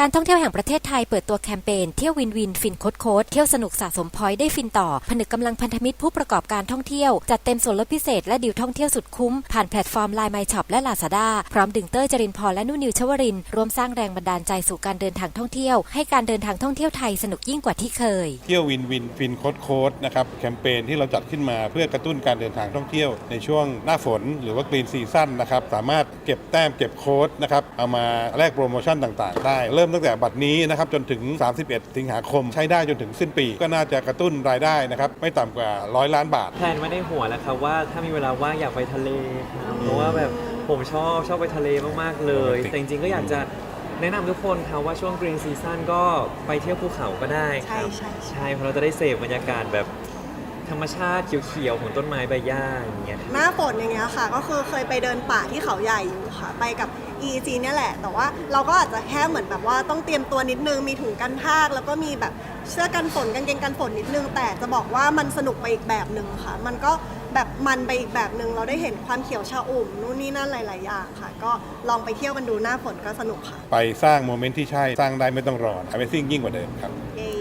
การท่องเที่ยวแห่งประเทศไทยเปิดตัวแคมเปญเที่ยววินวินฟินโคดโคดเที่ยวสนุกสะสมพอยต์ได้ฟินต่อ ผนึกกำลังพันธมิตรผู้ประกอบการท่องเที่ยว จัดเต็มส่วนลดพิเศษและดิวท่องเที่ยวสุดคุ้ม ผ่านแพลตฟอร์มไลน์ไมช็อปและลาซาด้าพร้อมดึงเต้ยจรินพรและนุ่นนิวชวรินร่วมสร้างแรงบันดาลใจสู่การเดินทางท่องเที่ยว ให้การเดินทางท่องเที่ยวไทยสนุกยิ่งกว่าที่เคย เที่ยววินวินฟินโค้ดโค้ดนะครับแคมเปญที่เราจัดขึ้นมาเพื่อกระตุ้นการเดินทางท่องเที่ยว ในช่วงหน้าฝน หรือว่ากรีนซีซั่นนะครับสามารถเก็บแต้มเก็บโค้ดนะครับเอามาแลกโปรโมชั่นต่าง ๆ ได้เริ่มตั้งแต่บัดนี้นะครับจนถึง 31 สิงหาคม ใช้ได้จนถึงสิ้นปี ก็น่าจะกระตุ้นรายได้นะครับไม่ต่ำกว่า100ล้านบาท แพลนไว้ในหัวแล้วครับว่าถ้ามีเวลาว่างอยากไปทะเลครับเพราะว่าแบบผมชอบชอบไปทะเลมากๆเลย Romantic แต่จริงๆก็อยากจะแนะนำทุกคนครับว่าช่วงกรีนซีซั่นก็ไปเที่ยวภูเขาก็ได้ครับใช่ใช่ใช่ใช่ เพราะเราจะได้เสพบรรยากาศแบบ ธรรมชาติเขียวๆของต้นไม้ใบหญ้าอย่างเงี้ย หน้าฝนอย่างเงี้ยค่ะ ก็คือเคยไปเดินป่าที่เขาใหญ่อยู่ค่ะ ไปกับ EG เนี่ยแหละ แต่ว่าเราก็อาจจะแค่เหมือนแบบว่าต้องเตรียมตัวนิดนึง มีถุงกันทากแล้วก็มีแบบเสื้อกันฝนกางเกงกันฝนนิดนึง แต่จะบอกว่ามันสนุกไปอีกแบบหนึ่งค่ะ มันก็แบบมันไปอีกแบบหนึ่งเราได้เห็นความเขียวชอุ่มนู่นนี่นั่นหลาย ๆ อย่างค่ะ ก็ลองไปเที่ยวกันดูหน้าฝนก็สนุกค่ะ ไปสร้างโมเมนต์ที่ใช่ สร้างได้ไม่ต้องรอ Amazing ยิ่งกว่าเดิมครับ เย้